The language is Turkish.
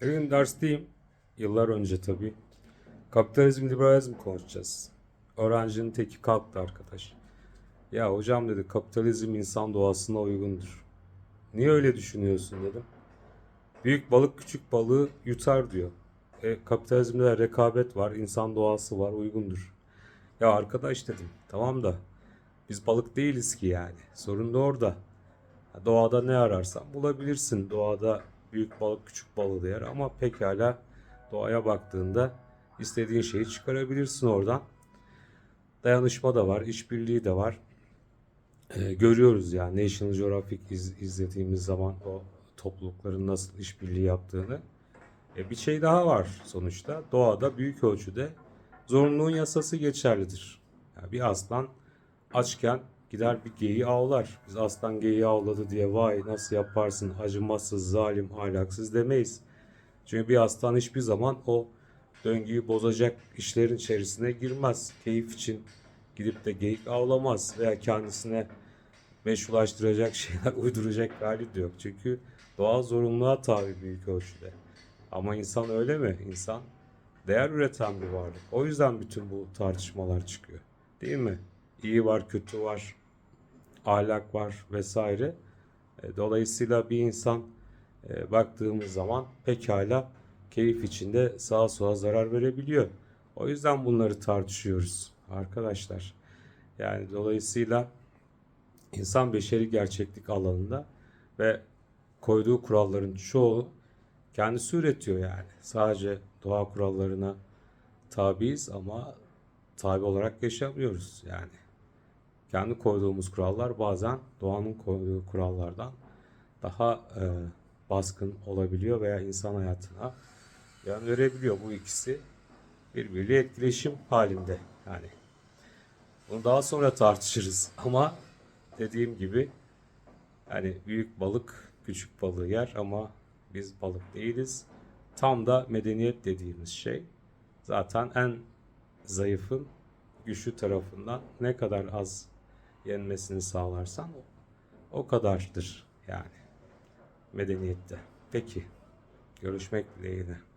Bugün dersteyim. Yıllar önce tabii. Kapitalizm, liberalizm konuşacağız. Öğrencinin teki kalktı arkadaş. Ya hocam dedi kapitalizm insan doğasına uygundur. Niye öyle düşünüyorsun dedim. Büyük balık küçük balığı yutar diyor. E, kapitalizmde de rekabet var, insan doğası var, uygundur. Ya arkadaş dedim, tamam da biz balık değiliz ki yani. Sorun da orada. Doğada ne ararsan bulabilirsin. Doğada büyük balık küçük balığı yer ama pekala doğaya baktığında istediğin şeyi çıkarabilirsin oradan. Dayanışma da var, işbirliği de var. Ee, görüyoruz yani National Geographic iz- izlediğimiz zaman o toplulukların nasıl işbirliği yaptığını. E, bir şey daha var sonuçta. Doğada büyük ölçüde zorunluluğun yasası geçerlidir. Yani bir aslan açken gider bir geyiği avlar. Biz aslan geyiği avladı diye vay nasıl yaparsın acımasız, zalim, ahlaksız demeyiz. Çünkü bir aslan hiçbir zaman o döngüyü bozacak işlerin içerisine girmez. Keyif için gidip de geyik avlamaz veya kendisine meşrulaştıracak şeyler uyduracak bir hali de yok. Çünkü doğal zorunluluğa tabi büyük ölçüde. Ama insan öyle mi? İnsan değer üreten bir varlık. O yüzden bütün bu tartışmalar çıkıyor. Değil mi? İyi var, kötü var, ahlak var vesaire. E, Dolayısıyla bir insan e, baktığımız zaman pekala keyif içinde sağa sola zarar verebiliyor. O yüzden bunları tartışıyoruz arkadaşlar. Yani dolayısıyla insan beşeri gerçeklik alanında ve koyduğu kuralların çoğu kendisi üretiyor yani. Sadece doğa kurallarına tabiiz ama tabi olarak yaşamıyoruz yani. Kendi koyduğumuz kurallar bazen doğanın koyduğu kurallardan daha e, baskın olabiliyor veya insan hayatına yön verebiliyor. Bu ikisi birbiriyle etkileşim halinde yani. Bunu daha sonra tartışırız ama dediğim gibi yani büyük balık küçük balığı yer ama biz balık değiliz. Tam da medeniyet dediğimiz şey zaten en zayıfın güçlü tarafından ne kadar az yenmesini sağlarsan o, kadardır yani medeniyette. Peki görüşmek dileğiyle.